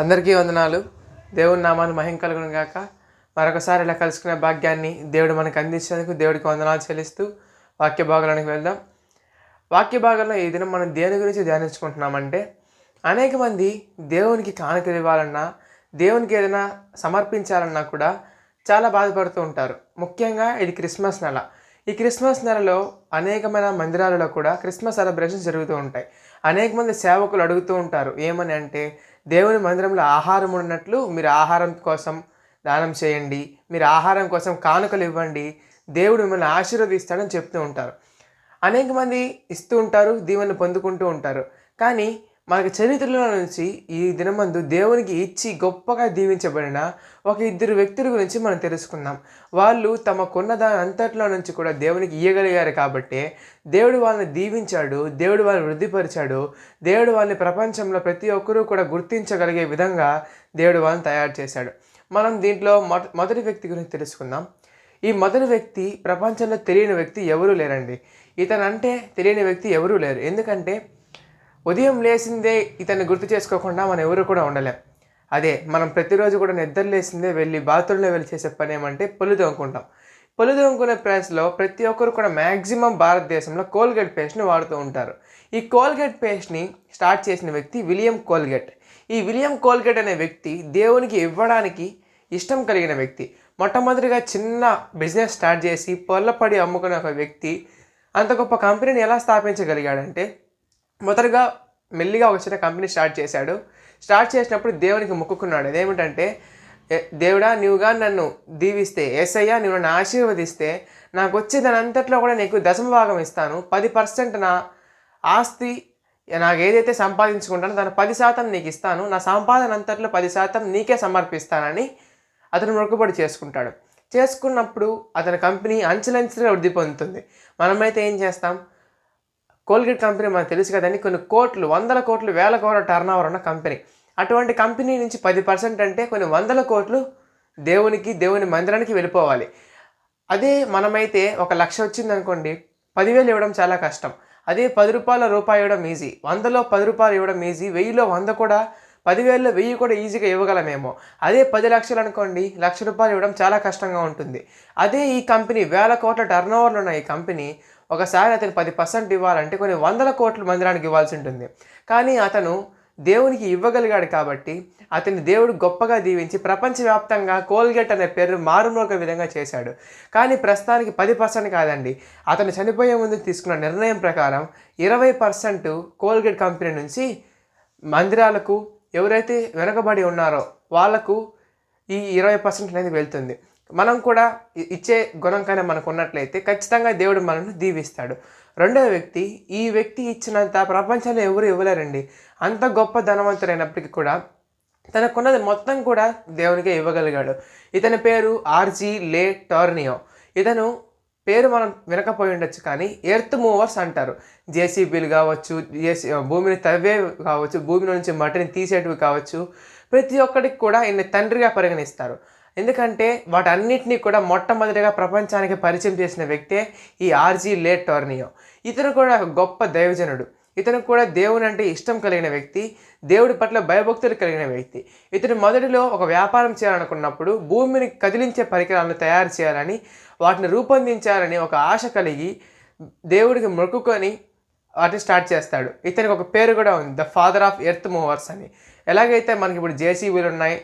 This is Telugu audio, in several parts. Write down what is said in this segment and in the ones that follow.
అందరికీ వందనాలు. దేవుని నామాన్ని మహిం కలుగును గాక. మరొకసారి ఇలా కలుసుకునే భాగ్యాన్ని దేవుడు మనకు అందించినందుకు దేవుడికి వందనాలు చెల్లిస్తూ వాక్య భాగాలకు వెళ్దాం. వాక్య భాగంలో ఈ దినం మనం దేని గురించి ధ్యానించుకుంటున్నామంటే అనేక మంది దేవునికి కానుకలు ఇవ్వాలన్నా దేవునికి ఏదైనా సమర్పించాలన్నా కూడా చాలా బాధపడుతూ ఉంటారు. ముఖ్యంగా ఇది క్రిస్మస్ నెల. ఈ క్రిస్మస్ నెలలో అనేకమైన మందిరాలలో కూడా క్రిస్మస్ సెలబ్రేషన్స్ జరుగుతూ ఉంటాయి. అనేక మంది సేవకులు అడుగుతూ ఉంటారు ఏమని అంటే దేవుని మందిరంలో ఆహారం ఉన్నట్లు మీరు ఆహారం కోసం దానం చేయండి మీరు ఆహారం కోసం కానుకలు ఇవ్వండి దేవుడు మిమ్మల్ని ఆశీర్వదిస్తాడని చెప్తూ ఉంటారు. అనేక మంది ఇస్తూ ఉంటారు దీవెనలు పొందుకుంటూ ఉంటారు. కానీ మనకి చరిత్రలో నుంచి ఈ దినమందు దేవునికి ఇచ్చి గొప్పగా దీవించబడిన ఒక ఇద్దరు వ్యక్తుల గురించి మనం తెలుసుకుందాం. వాళ్ళు తమకున్న దాని అంతట్లో నుంచి కూడా దేవునికి ఇయ్యగలిగారు కాబట్టి దేవుడు వాళ్ళని దీవించాడు దేవుడు వాళ్ళని వృద్ధిపరిచాడు దేవుడు వాళ్ళని ప్రపంచంలో ప్రతి ఒక్కరూ కూడా గుర్తించగలిగే విధంగా దేవుడు వాళ్ళని తయారు చేశాడు. మనం దీంట్లో మొద మొదటి వ్యక్తి గురించి తెలుసుకుందాం. ఈ మొదటి వ్యక్తి ప్రపంచంలో తెలియని వ్యక్తి ఎవరూ లేరండి. ఇతనంటే తెలియని వ్యక్తి ఎవరూ లేరు. ఎందుకంటే ఉదయం లేచిందే ఇతన్ని గుర్తు చేసుకోకుండా మనం ఎవరు కూడా ఉండలేం. అదే మనం ప్రతిరోజు కూడా నిద్ర లేచిందే వెళ్ళి బాత్రూంలో వెళ్ళి చేసే పని ఏమంటే పొలు తోముకుంటాం. పొలు తోముకునే ప్లేస్లో ప్రతి ఒక్కరు కూడా మ్యాక్సిమం భారతదేశంలో కోల్గేట్ పేస్ట్ని వాడుతూ ఉంటారు. ఈ కోల్గేట్ పేస్ట్ని స్టార్ట్ చేసిన వ్యక్తి విలియం కోల్గేట్. ఈ విలియం కోల్గేట్ అనే వ్యక్తి దేవునికి ఇవ్వడానికి ఇష్టం కలిగిన వ్యక్తి. మొట్టమొదటిగా చిన్న బిజినెస్ స్టార్ట్ చేసి పొల్లపడి అమ్ముకునే ఒక వ్యక్తి అంత గొప్ప కంపెనీని ఎలా స్థాపించగలిగాడంటే మొదటగా మెల్లిగా ఒక చిన్న కంపెనీ స్టార్ట్ చేశాడు. స్టార్ట్ చేసినప్పుడు దేవునికి మొక్కుకున్నాడు. అదేమిటంటే దేవుడా నీవుగా నన్ను దీవిస్తే ఏసయ్యా నువ్వు నన్ను ఆశీర్వదిస్తే నాకు వచ్చే దాని అంతట్లో కూడా నీకు దశమ భాగం ఇస్తాను. పది పర్సెంట్ నా ఆస్తి నాకు ఏదైతే సంపాదించుకుంటానో దాని పది శాతం నీకు ఇస్తాను. నా సంపాదన అంతట్లో పది శాతం నీకే సమర్పిస్తానని అతను మొక్కుబడి చేసుకుంటాడు. చేసుకున్నప్పుడు అతని కంపెనీ అంచెలంచెలుగా వృద్ధి పొందుతుంది. మనమైతే ఏం చేస్తాం? కోల్గేట్ కంపెనీ మనకు తెలుసు కదండి. కొన్ని కోట్లు వందల కోట్లు వేల కోట్ల టర్న్ ఓవర్ ఉన్న కంపెనీ. అటువంటి కంపెనీ నుంచి పది పర్సెంట్ అంటే కొన్ని వందల కోట్లు దేవునికి దేవుని మందిరానికి వెళ్ళిపోవాలి. అదే మనమైతే ఒక లక్ష వచ్చింది అనుకోండి పదివేలు ఇవ్వడం చాలా కష్టం. అదే పది రూపాయల రూపాయి ఇవ్వడం ఈజీ వందలో పది రూపాయలు ఇవ్వడం ఈజీ వెయ్యిలో వంద కూడా పదివేలలో వెయ్యి కూడా ఈజీగా ఇవ్వగలమేమో. అదే పది లక్షలు అనుకోండి లక్ష రూపాయలు ఇవ్వడం చాలా కష్టంగా ఉంటుంది. అదే ఈ కంపెనీ వేల కోట్ల టర్న్ ఓవర్లు ఉన్న ఈ కంపెనీ ఒకసారి అతను పది పర్సెంట్ ఇవ్వాలంటే కొన్ని వందల కోట్ల మందిరానికి ఇవ్వాల్సి ఉంటుంది. కానీ అతను దేవునికి ఇవ్వగలిగాడు కాబట్టి అతని దేవుడు గొప్పగా దీవించి ప్రపంచవ్యాప్తంగా కోల్గేట్ అనే పేరు మారుమోగ విధంగా చేశాడు. కానీ ప్రస్తుతానికి పది పర్సెంట్ కాదండి. అతను చనిపోయే ముందు తీసుకున్న నిర్ణయం ప్రకారం ఇరవై పర్సెంట్ కోల్గేట్ కంపెనీ నుంచి మందిరాలకు ఎవరైతే వెనకబడి ఉన్నారో వాళ్ళకు ఈ ఇరవై పర్సెంట్ అనేది వెళ్తుంది. మనం కూడా ఇచ్చే గుణం కానీ మనకు ఉన్నట్లయితే ఖచ్చితంగా దేవుడు మనల్ని దీవిస్తాడు. రెండవ వ్యక్తి ఈ వ్యక్తి ఇచ్చినంత ప్రపంచంలో ఎవరు ఇవ్వలేరండి. అంత గొప్ప ధనవంతుడైనప్పటికీ కూడా తనకున్నది మొత్తం కూడా దేవునికే ఇవ్వగలిగాడు. ఇతని పేరు ఆర్జీ లే టోర్నియో. ఇతను పేరు మనం వినకపోయి ఉండొచ్చు కానీ ఎర్త్ మూవర్స్ అంటారు. జేసీబీలు కావచ్చు జేసీ భూమిని తవ్వే కావచ్చు భూమి నుంచి మట్టిని తీసేటివి కావచ్చు. ప్రతి ఒక్కరికి కూడా ఈయన తండ్రిగా పరిగణిస్తారు. ఎందుకంటే వాటన్నిటినీ కూడా మొట్టమొదటిగా ప్రపంచానికి పరిచయం చేసిన వ్యక్తే ఈ ఆర్జీ లే టోర్నియో. ఇతను కూడా ఒక గొప్ప దైవజనుడు. ఇతను కూడా దేవుని అంటే ఇష్టం కలిగిన వ్యక్తి దేవుడి పట్ల భయభక్తులు కలిగిన వ్యక్తి. ఇతను మొదటిలో ఒక వ్యాపారం చేయాలనుకున్నప్పుడు భూమిని కదిలించే పరికరాలను తయారు చేయాలని వాటిని రూపొందించాలని ఒక ఆశ కలిగి దేవుడికి మొక్కుకొని వాటిని స్టార్ట్ చేస్తాడు. ఇతనికి ఒక పేరు కూడా ఉంది the father of earth movers అని. ఎలాగైతే మనకి ఇప్పుడు జేసీబీలు ఉన్నాయి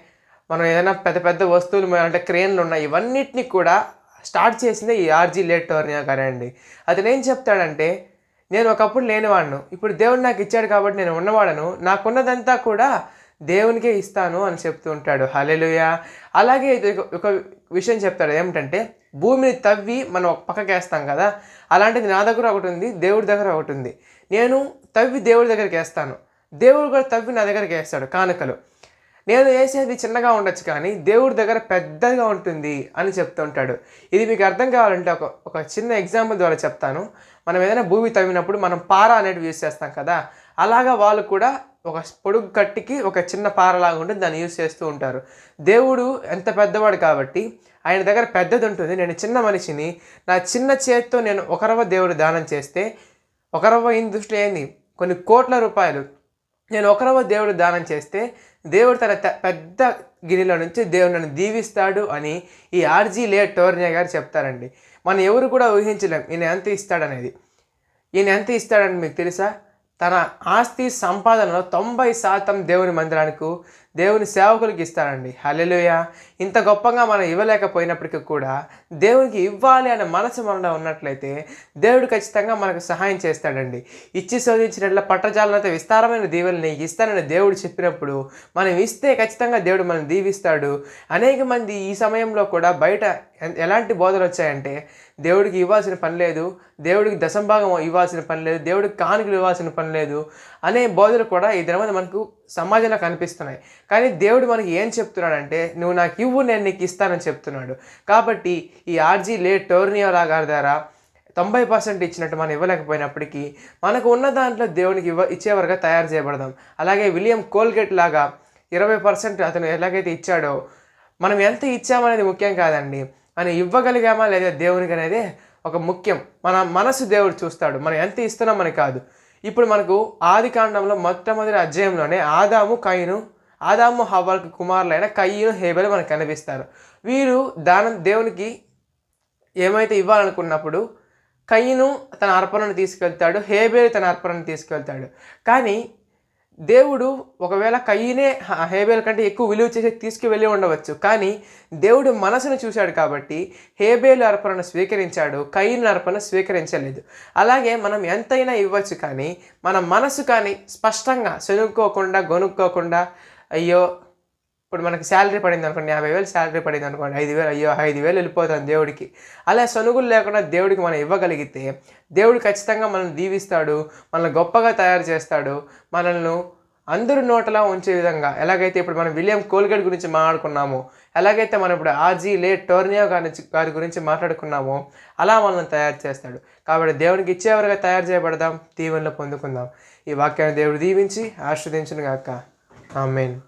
మనం ఏదైనా పెద్ద పెద్ద వస్తువులు అంటే క్రేన్లు ఉన్నాయి ఇవన్నిటిని కూడా స్టార్ట్ చేసిందే ఈ ఆర్జీ లేట్ టోర్నియా గారే అండి. అతను ఏం చెప్తాడంటే నేను ఒకప్పుడు లేనివాడును ఇప్పుడు దేవుడు నాకు ఇచ్చాడు కాబట్టి నేను ఉన్నవాడను నాకున్నదంతా కూడా దేవునికే ఇస్తాను అని చెప్తూ ఉంటాడు. హలెలుయ అలాగే ఒక- విషయం చెప్తాడు ఏమిటంటే భూమిని తవ్వి మనం ఒక పక్కకేస్తాం కదా అలాంటిది నా దగ్గర ఒకటి ఉంది దేవుడి దగ్గర ఒకటి ఉంది. నేను తవ్వి దేవుడి దగ్గరికి వేస్తాను. దేవుడు కూడా తవ్వి నా దగ్గరికి వేస్తాడు కానుకలు. నేను వేసేది చిన్నగా ఉండొచ్చు కానీ దేవుడి దగ్గర పెద్దగా ఉంటుంది అని చెప్తుంటాడు. ఇది మీకు అర్థం కావాలంటే ఒక ఒక చిన్న ఎగ్జాంపుల్ ద్వారా చెప్తాను. మనం ఏదైనా భూమి తవ్వినప్పుడు మనం పార అనేటివి యూస్ చేస్తాం కదా అలాగా వాళ్ళు కూడా ఒక పొడుగు కట్టికి ఒక చిన్న పారలాగా ఉంటుంది దాన్ని యూస్ చేస్తూ ఉంటారు. దేవుడు ఎంత పెద్దవాడు కాబట్టి ఆయన దగ్గర పెద్దది ఉంటుంది. నేను చిన్న మనిషిని నా చిన్న చేతితో నేను ఒకరవ దేవుడు దానం చేస్తే ఒకరవ ఇన్ దృష్టిలో ఏంది? కొన్ని కోట్ల రూపాయలు నేను ఒకరవ దేవుడు దానం చేస్తే దేవుడు తన పెద్ద గిన్నెలో నుంచి దేవుడు నన్ను దీవిస్తాడు అని ఈ ఆర్జీ లే టోర్నియా గారు చెప్తారండి. మనం ఎవరు కూడా ఊహించలేం ఈయన ఎంత ఇస్తాడనేది. ఈయన ఎంత ఇస్తాడని మీకు తెలుసా? తన ఆస్తి సంపాదనలో తొంభై శాతం దేవుని మందిరానికి దేవుని సేవకులకు ఇస్తాడండి హలెలుయ ఇంత గొప్పగా మనం ఇవ్వలేకపోయినప్పటికీ కూడా దేవునికి ఇవ్వాలి అనే మనసు మనలో ఉన్నట్లయితే దేవుడు ఖచ్చితంగా మనకు సహాయం చేస్తాడండి. ఇచ్చి శోధించినట్ల పట్టజాలనైతే విస్తారమైన దీవెల్ని ఇస్తానని దేవుడు చెప్పినప్పుడు మనం ఇస్తే ఖచ్చితంగా దేవుడు మనం దీవిస్తాడు. అనేక మంది ఈ సమయంలో కూడా బయట ఎలాంటి బోధలు వచ్చాయంటే దేవుడికి ఇవ్వాల్సిన పని లేదు దేవుడికి దశంభాగం ఇవ్వాల్సిన పని లేదు దేవుడికి కానుకలు ఇవ్వాల్సిన పని లేదు అనే బోధలు కూడా ఈ దినమైన మనకు సమాజంలో కనిపిస్తున్నాయి. కానీ దేవుడు మనకి ఏం చెప్తున్నాడంటే నువ్వు నాకు ఇవ్వు నేను నీకు ఇస్తానని చెప్తున్నాడు. కాబట్టి ఈ ఆర్జీ లే టోర్నియో గారి ద్వారా తొంభై పర్సెంట్ ఇచ్చినట్టు మనం ఇవ్వలేకపోయినప్పటికీ మనకు ఉన్న దాంట్లో దేవునికి ఇవ్వ ఇచ్చేవరగా తయారు చేయబడదాం. అలాగే విలియం కోల్గేట్ లాగా ఇరవై పర్సెంట్ అతను ఎలాగైతే ఇచ్చాడో మనం ఎంత ఇచ్చామనేది ముఖ్యం కాదండి. మనం ఇవ్వగలిగామా లేదా దేవునికి అనేది ఒక ముఖ్యం. మన మనసు దేవుడు చూస్తాడు. మనం ఎంత ఇస్తున్నామని కాదు. ఇప్పుడు మనకు ఆది కాండంలో మొట్టమొదటి అధ్యాయంలోనే ఆదాము కయ్యను ఆదాము హవ్వలకు కుమారులైన కయ్యను హేబెలు మనకు కనిపిస్తారు. వీరు దానం దేవునికి ఏమైతే ఇవ్వాలనుకున్నప్పుడు కయ్యను తన అర్పణను తీసుకెళ్తాడు హేబేలు తన అర్పణను తీసుకెళ్తాడు. కానీ దేవుడు ఒకవేళ కయ్యనే హేబేల్ కంటే ఎక్కువ విలువ చేసి తీసుకువెళ్ళి ఉండవచ్చు. కానీ దేవుడు మనసును చూశాడు కాబట్టి హేబేలు అర్పణను స్వీకరించాడు కయ్యను అర్పణ స్వీకరించలేదు. అలాగే మనం ఎంతైనా ఇవ్వచ్చు కానీ మన మనసు కానీ స్పష్టంగా శనుక్కోకుండా గొనుక్కోకుండా అయ్యో ఇప్పుడు మనకి శాలరీ పడింది అనుకోండి యాభై వేలు శాలరీ పడింది అనుకోండి ఐదు వేలు అయ్యో ఐదు వేలు వెళ్ళిపోతాను దేవుడికి. అలా సనుగులు లేకుండా దేవుడికి మనం ఇవ్వగలిగితే దేవుడు ఖచ్చితంగా మనల్ని దీవిస్తాడు మనల్ని గొప్పగా తయారు చేస్తాడు మనల్ని అందరూ నోటలా ఉంచే విధంగా. ఎలాగైతే ఇప్పుడు మనం విలియం కోల్గేట్ గురించి మాట్లాడుకున్నామో ఎలాగైతే మనం ఇప్పుడు ఆర్జీ లే టోర్నియో గారి నుంచి- గారి గురించి మాట్లాడుకున్నామో అలా మనల్ని తయారు చేస్తాడు. కాబట్టి దేవునికి ఇచ్చేవరగా తయారు చేయబడదాం దీవెనలో పొందుకుందాం. ఈ వాక్యాన్ని దేవుడు దీవించి ఆస్వాదించును గాక ఆమెన్.